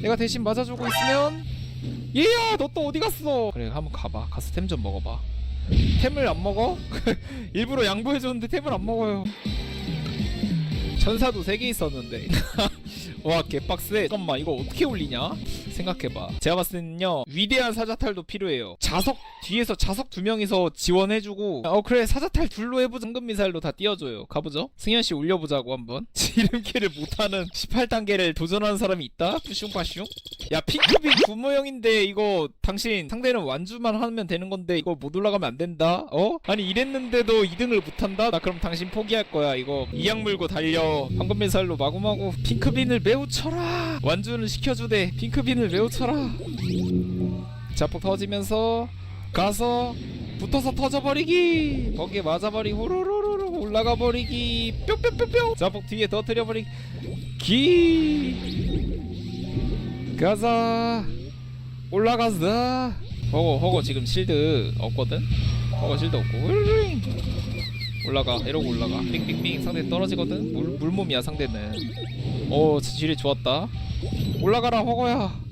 내가 대신 맞아주고 있으면 얘야 너 또 어디 갔어? 그래 한번 가봐. 가서 템 좀 먹어봐. 템을 안 먹어? 일부러 양보해줬는데 템을 안 먹어요. 전사도 3개 있었는데. 와 개빡세. 잠깐만 이거 어떻게 올리냐 생각해봐. 제가 봤을 때는요 위대한 사자탈도 필요해요. 자석 뒤에서 자석 두 명이서 지원해주고 어 그래 사자탈 둘로 해보자. 황금 미사일로 다 띄워줘요. 가보죠. 승현씨 올려보자고 한번. 지름길을 못하는 18단계를 도전하는 사람이 있다? 뿌슝빠슝. 야 핑크빈 구모형인데 이거 당신 상대는 완주만 하면 되는 건데 이거 못 올라가면 안 된다? 어? 아니 이랬는데도 2등을 못한다? 나 그럼 당신 포기할 거야. 이거 이약 물고 달려. 황금 미사일로 마구마구 핑크빈을 매우 쳐라. 완주는 시켜주대. 핑크빈 을 매우 쳐라. 자폭 터지면서 가서 붙어서 터져버리기. 거기에 맞아버리기. 호로로로로 올라가 버리기. 뿅뿅뿅뿅. 자폭 뒤에 터뜨려버리기. 가자. 올라가자. 허거 허거 지금 실드 없거든? 허거 실드 없고. 올라가. 이러고 올라가. 빙빙빙. 상대 떨어지거든? 물, 물몸이야 상대는. 오 지리 좋았다. 올라가라 허거야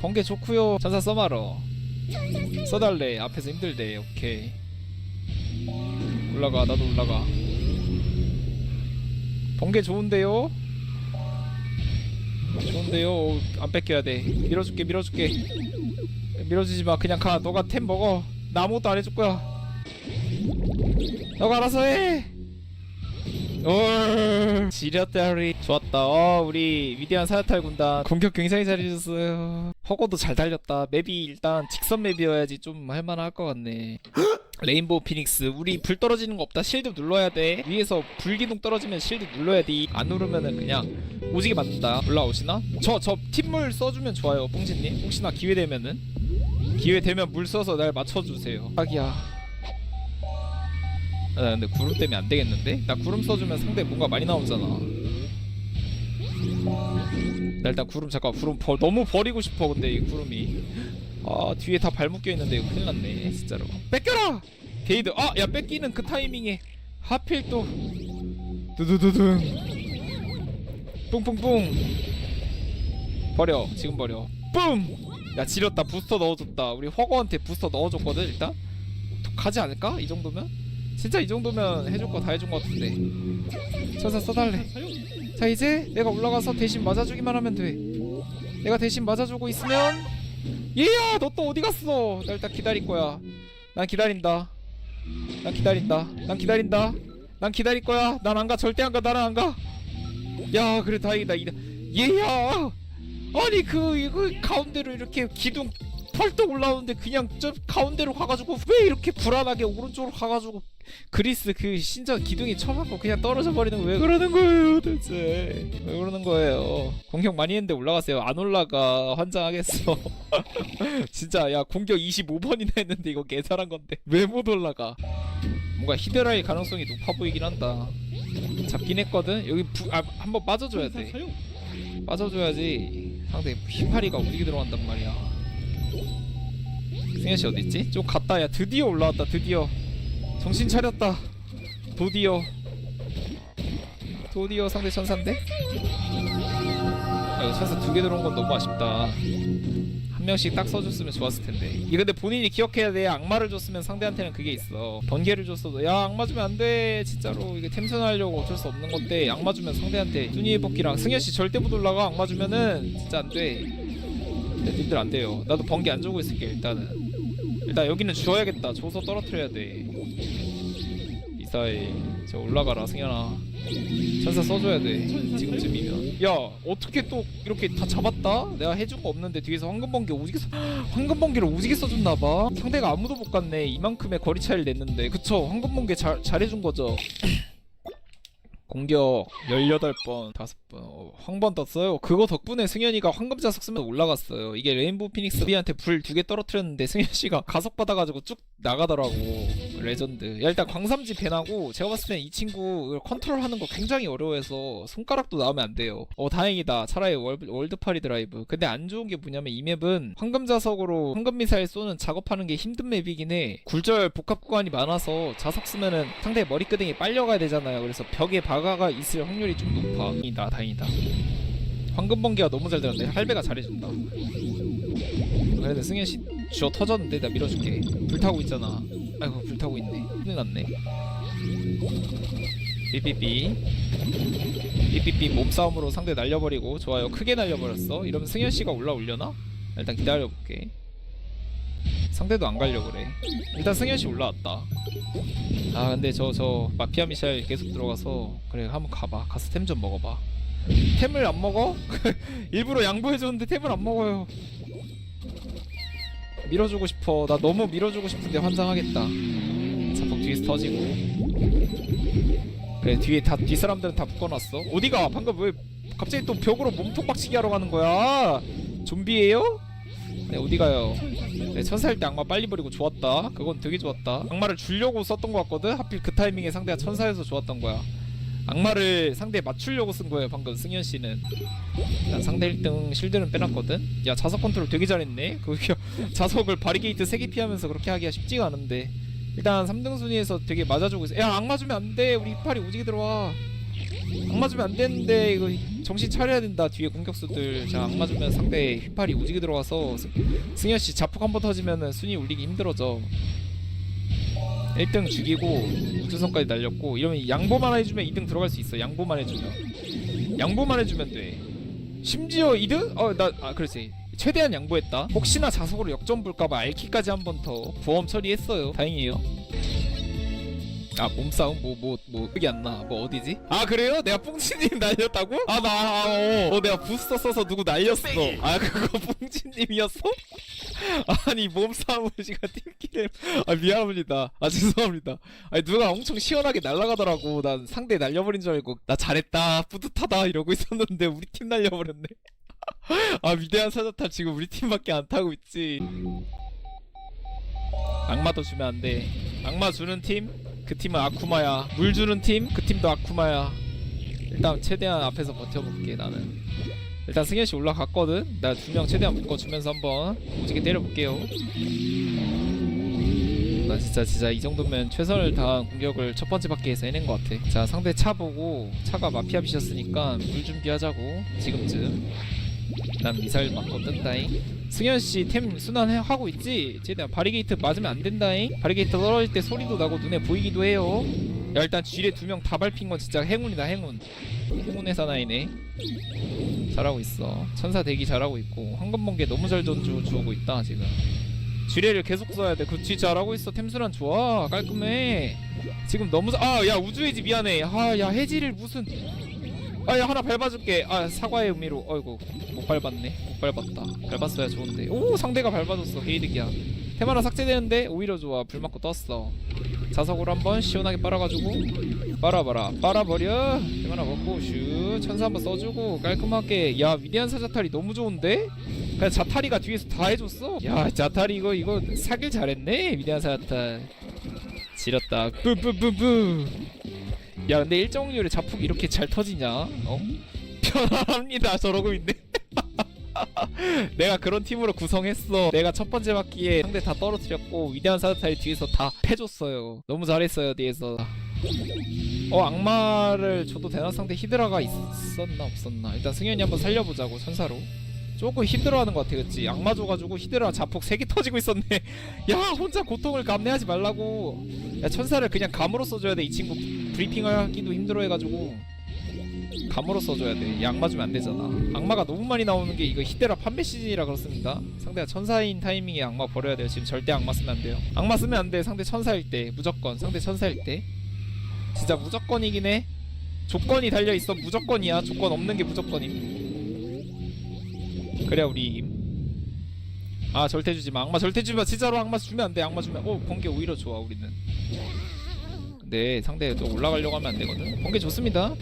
번개 좋구요. 전사 써마러 써달래. 앞에서 힘들대. 오케이. 올라가. 나도 올라가. 번개 좋은데요? 좋은데요? 어, 안 뺏겨야 돼. 밀어줄게 밀어줄게. 밀어주지 마. 그냥 가. 너가 템 먹어. 나 아무것도 안 해줄 거야. 너가 알아서 해 어, 지렸다리 좋았다. 어, 우리 위대한 사야탈 군단 공격 굉장히 잘해줬어요. 허거도 잘 달렸다. 맵이 일단 직선 맵이어야지 좀 할만할 것 같네. 레인보우 피닉스 우리 불 떨어지는 거 없다 실드 눌러야 돼 위에서 불기둥 떨어지면 실드 눌러야 돼안 누르면은 그냥 오지게 맞는다 올라오시나? 저저 팀물 써주면 좋아요 뽕진님 혹시나 기회 되면은 기회 되면 물 써서 날 맞춰주세요 딱이야 아, 나 근데 구름 때문에 안 되겠는데? 나 구름 써주면 상대 뭔가 많이 나오잖아. 나 일단 구름 잠깐 구름 버, 너무 버리고 싶어 근데 이 구름이. 아 뒤에 다 발묶여 있는데 이거 큰일 났네 진짜로. 뺏겨라! 게이드 아야 뺏기는 그 타이밍에 하필 또 두두두둥. 뿡뿡뿡. 버려 지금 버려. 뿜야 지렸다. 부스터 넣어줬다. 우리 허거한테 부스터 넣어줬거든 일단. 가지 않을까? 이 정도면 진짜 이 정도면 해줄 거 다 해준 거 같은데. 천사 써달래. 자 이제 내가 올라가서 대신 맞아주기만 하면 돼. 내가 대신 맞아주고 있으면 얘야 너 또 어디 갔어? 나 일단 기다릴 거야. 난 기다린다. 난 기다린다. 난 기다린다. 난 기다릴 거야. 난 안 가. 절대 안 가. 나는 안가 야 그래 다행이다. 이 얘야! 아니 그 이거 가운데로 이렇게 기둥 펄떡 올라오는데 그냥 저 가운데로 가가지고 왜 이렇게 불안하게 오른쪽으로 가가지고 그리스 그 신전 기둥이 쳐맞고 그냥 떨어져 버리는 거왜 그러는 거예요 대체. 왜 그러는 거예요? 공격 많이 했는데 올라갔어요. 안 올라가. 환장하겠어. 진짜 야 공격 25번이나 했는데 이거 개잘한 건데. 왜 못 올라가? 뭔가 히드라일 가능성이 높아 보이긴 한다. 잡긴 했거든? 여기 부, 아, 한번 빠져줘야 돼. 빠져줘야지. 상대 휘파리가 움직이 들어간단 말이야 승현 씨 어딨지? 좀 갔다 야 드디어 올라왔다 드디어. 정신 차렸다. 도디어. 도디어 상대 천사인데? 아 이거 천사 두 개 들어온 건 너무 아쉽다. 한 명씩 딱 써줬으면 좋았을 텐데. 이거 근데 본인이 기억해야 돼. 악마를 줬으면 상대한테는 그게 있어. 번개를 줬어도. 야 악마 주면 안돼. 진짜로 이게 템선하려고 어쩔 수 없는 건데 악마 주면 상대한테 뚜니의 복귀랑 승현 씨 절대 못 올라가. 악마 주면은 진짜 안돼 님들 안 돼요. 나도 번개 안 주고 있을게 일단은. 일단 여기는 주워야겠다. 줘서 떨어뜨려야 돼. 이사이 저 올라가라 승현아. 천사 써줘야 돼 지금쯤이면. 야 어떻게 또 이렇게 다 잡았다? 내가 해준 거 없는데 뒤에서 황금 번개 오지게 써 황금 번개를 오지게 써줬나 봐. 상대가 아무도 못 갔네. 이만큼의 거리 차이를 냈는데. 그쵸? 황금 번개 잘, 잘해준 거죠 공격. 18번 5번 어, 황번 떴어요. 그거 덕분에 승현이가 황금자석 쓰면 올라갔어요. 이게 레인보우 피닉스 비한테 불 두 개 떨어뜨렸는데 승현씨가 가석 받아가지고 쭉 나가더라고 레전드. 야 일단 광삼지 배나고 제가 봤을 땐 이 친구 컨트롤하는 거 굉장히 어려워해서 손가락도 나오면 안 돼요. 어 다행이다. 차라리 월, 월드파리 드라이브. 근데 안 좋은 게 뭐냐면 이 맵은 황금자석으로 황금미사일 쏘는 작업하는 게 힘든 맵이긴 해. 굴절 복합 구간이 많아서 자석 쓰면은 상대 머리끄댕이 빨려가야 되잖아요. 그래서 벽에 박아가 있을 확률이 좀 높아. 다행이다 다행이다. 황금 번개가 너무 잘 되는데 할배가 잘해준다. 그래도 승현 씨 주어 터졌는데 나 밀어줄게. 불타고 있잖아 아이고 불타고 있네. 큰일 났네. 삐삐삐. 삐삐삐 몸싸움으로 상대 날려버리고 좋아요. 크게 날려버렸어. 이러면 승현 씨가 올라올려나? 일단 기다려볼게. 상대도 안 가려 그래. 일단 승현 씨 올라왔다. 아 근데 저 저 마피아 미샤일 계속 들어가서 그래 한번 가봐. 가서 템 좀 먹어봐. 템을 안 먹어? 일부러 양보해줬는데 템을 안 먹어요 밀어주고 싶어. 나 너무 밀어주고 싶은데 환장하겠다. 자폭 뒤에서 터지고. 그래 뒤에 다 뒷사람들은 다 묶어놨어. 어디가? 방금 왜 갑자기 또 벽으로 몸통 박치기 하러 가는 거야? 좀비예요? 네 어디가요? 네, 천사일 때 악마 빨리 버리고 좋았다. 그건 되게 좋았다. 악마를 주려고 썼던 것 같거든? 하필 그 타이밍에 상대가 천사여서 좋았던 거야 악마를 상대에 맞추려고 쓴 거예요 방금 승현 씨는. 난 상대 1등 실드는 빼놨거든. 야 자석 컨트롤 되게 잘했네. 그 자석을 바리게이트 3개 피하면서 그렇게 하기가 쉽지가 않은데. 일단 3등 순위에서 되게 맞아주고 있어. 야 악마 주면 안돼. 우리 휘팔이 오지게 들어와. 악마 주면 안 되는데 이거 정신 차려야 된다 뒤에 공격수들. 자 악마 주면 상대 휘팔이 오지게 들어가서 스- 승현 씨 자폭 한 번 터지면은 순위 올리기 힘들어져 1등 죽이고 우주선까지 날렸고 이러면 양보만 해주면 2등 들어갈 수 있어. 양보만 해주면. 양보만 해주면 돼. 심지어 2등? 어나 아 그렇지. 최대한 양보했다. 혹시나 자석으로 역전 볼까봐 알키까지 한 번 더 보험 처리했어요. 다행이에요. 아 몸싸움? 뭐 뭐뭐 여기 안나. 뭐 어디지? 아 그래요? 내가 뿡치님 날렸다고? 아나 어, 어 내가 부스터 써서 누구 날렸어. 아 그거 뿡치님이었어? 아니 몸싸움을 지가 팀키를. 아 미안합니다. 아 죄송합니다. 아니 누가 엄청 시원하게 날아가더라고. 난 상대 날려버린 줄 알고 나 잘했다. 뿌듯하다. 이러고 있었는데 우리 팀 날려버렸네. 아 위대한 사자탈 지금 우리 팀밖에 안 타고 있지. 악마도 주면 안돼. 악마 주는 팀 그 팀은 아쿠마야. 물 주는 팀 그 팀도 아쿠마야. 일단 최대한 앞에서 버텨볼게 나는 일단 승현 씨 올라갔거든. 나 두 명 최대한 묶어주면서 한번 오지게 때려볼게요. 나 진짜 진짜 이 정도면 최선을 다한 공격을 첫 번째 바퀴에서 해낸 것 같아. 자 상대 차 보고 차가 마피아 비셨으니까 물 준비하자고 지금쯤. 난 미사일 맞고 뜬다잉. 승현 씨 템 순환하고 있지? 최대한 바리게이트 맞으면 안 된다잉? 바리게이트 떨어질 때 소리도 나고 눈에 보이기도 해요 야 일단 쥐레 두명 다 밟힌 건 진짜 행운이다 행운. 행운의 사나이네. 잘하고 있어. 천사 대기 잘하고 있고 황금번개 너무 잘 던져 주고 있다 지금. 쥐레를 계속 써야 돼. 그치 잘하고 있어. 템순환 좋아. 깔끔해. 지금 너무 아야 우주해지 미안해. 아야 해지를 무슨. 아야 하나 밟아줄게. 아 사과의 의미로. 어이구 못 밟았네. 못 밟았다. 밟았어야 좋은데. 오 상대가 밟아줬어. 게이득이야 템 하나 삭제되는데 오히려 좋아. 불 맞고 떴어. 자석으로 한번 시원하게 빨아가지고 빨아봐라. 빨아버려. 템 하나 먹고 슈. 천사 한번 써주고 깔끔하게. 야 위대한 사자탈이 너무 좋은데? 그냥 자타리가 뒤에서 다 해줬어? 야 자타리 이거 이거 사길 잘했네 위대한 사자탈 지렸다. 뿌뿌뿌뿌. 야 근데 일정 확률에 자폭이 이렇게 잘 터지냐? 어? 편안합니다. 저러고 있네 내가 그런 팀으로 구성했어. 내가 첫 번째 바퀴에 상대 다 떨어뜨렸고 위대한 사자타이 뒤에서 다 패줬어요. 너무 잘했어요 뒤에서. 어 악마를 줘도 되나 상대 히드라가 있었나 없었나. 일단 승현이 한번 살려보자고 천사로. 조금 힘들어하는 것 같아 그치? 악마 줘가지고 히드라 자폭 3개 터지고 있었네. 야 혼자 고통을 감내하지 말라고. 야 천사를 그냥 감으로 써줘야 돼 이 친구. 브리핑하기도 힘들어해가지고 감으로 써줘야 돼. 이 악마 주면 안 되잖아. 악마가 너무 많이 나오는 게 이거 히데라 판매 시즌이라 그렇습니다. 상대가 천사인 타이밍에 악마 버려야 돼요. 지금 절대 악마 쓰면 안 돼요. 악마 쓰면 안 돼. 상대 천사일 때 무조건. 상대 천사일 때 진짜 무조건이긴 해. 조건이 달려 있어. 무조건이야. 조건 없는 게 무조건임. 그래야 우리 이김. 아 절대 주지 마. 악마 절대 주지 마. 진짜로 악마 주면 안 돼. 악마 주면 어 번개 오히려 좋아 우리는. 근데 상대 또 올라가려고 하면 안 되거든. 번개 좋습니다.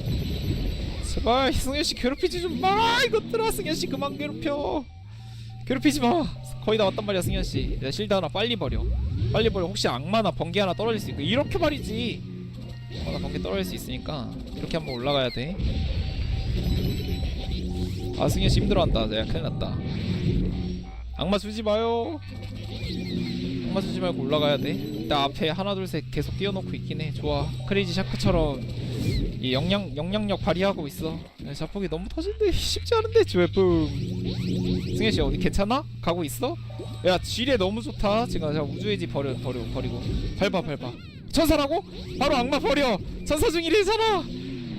제발 승현 씨 괴롭히지 좀 마. 이것들아 승현 씨 그만 괴롭혀. 괴롭히지 마. 거의 다 왔단 말이야 승현 씨. 야 실드 하나 빨리 버려. 빨리 버려. 혹시 악마나 번개 하나 떨어질 수 있고 이렇게 말이지. 어나 번개 떨어질 수 있으니까 이렇게 한번 올라가야 돼. 아 승현 씨 힘들어한다. 내가 큰일 났다. 악마 주지 마요. 악마 주지 말고 올라가야 돼. 일단 앞에 하나 둘 셋 계속 띄워놓고 있긴 해. 좋아. 크레이지 샤크처럼 이 영양 영향력 발휘하고 있어. 야, 자폭이 너무 터진데 쉽지 않은데 쥐웹붐 승현 씨 어디 괜찮아? 가고 있어? 야 지뢰 너무 좋다. 지금 자 우주의 집 버려 버려 버리고. 밟아 밟아. 천사라고? 바로 악마 버려. 천사 중이래잖아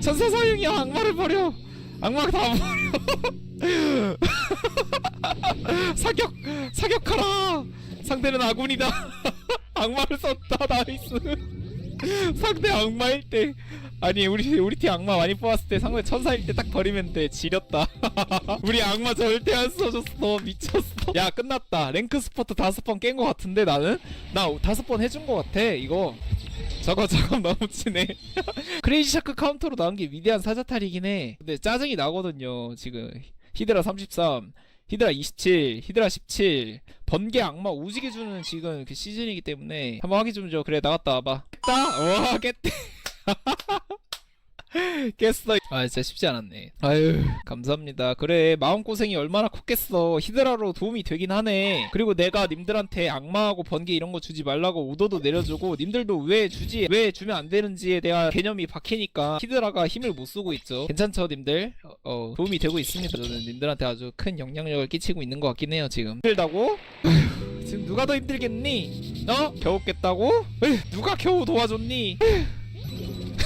천사 사용이야. 악마를 버려. 악마 다 버려. 사격 사격하라. 상대는 아군이다. 악마를 썼다. 나이스. 상대 악마일 때 아니 우리 우리 팀 악마 많이 뽑았을 때 상대 천사일 때 딱 버리면 돼. 지렸다. 우리 악마 절대 안 써줬어. 미쳤어. 야 끝났다. 랭크 스포트 다섯 번 깬 거 같은데 나는? 나 다섯 번 해준 거 같아 이거. 저거 저거 너무 치네 크레이지 샤크 카운터로 나온 게 위대한 사자탈이긴 해. 근데 짜증이 나거든요 지금. 히드라 33 히드라 27 히드라 17 번개 악마 오지게 주는 지금 그 시즌이기 때문에 한번 확인 좀 줘. 그래 나갔다 와봐. 깼다? 와 깼대 깼어. 아 진짜 쉽지 않았네. 아유. 감사합니다. 그래 마음고생이 얼마나 컸겠어. 히드라로 도움이 되긴 하네. 그리고 내가 님들한테 악마하고 번개 이런 거 주지 말라고 우도도 내려주고 님들도 왜 주지 왜 주면 안 되는지에 대한 개념이 박히니까 히드라가 힘을 못 쓰고 있죠. 괜찮죠 님들? 어, 어, 도움이 되고 있습니다. 저는 님들한테 아주 큰 영향력을 끼치고 있는 것 같긴 해요 지금. 힘들다고? 아휴, 지금 누가 더 힘들겠니? 어? 겨우 깼다고? 에휴, 누가 겨우 도와줬니?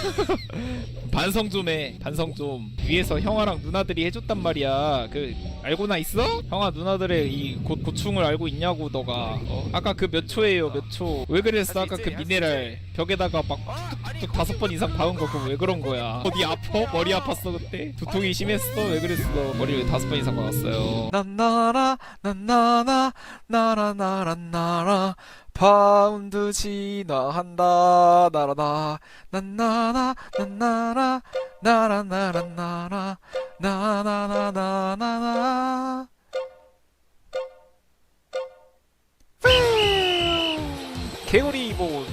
반성 좀 해. 반성 좀. 위에서 형아랑 누나들이 해줬단 말이야. 그 알고나 있어? 형아 누나들의 이 고, 고충을 알고 있냐고 너가. 어? 아까 그 몇 초예요 몇 초. 왜 그랬어? 아까 그 미네랄 벽에다가 막 뚝 뚝뚝 다섯 번 이상 박은 거 그거 왜 그런 거야? 어디 아파? 머리 아팠어 그때? 두통이 심했어? 왜 그랬어? 머리 왜 다섯 번 이상 박았어요? 난나라 난나나 나라 나라 파운드 진화한다 나라나 난나나 난나라 나라 나라 나라 나나나나나나 개구리 뭐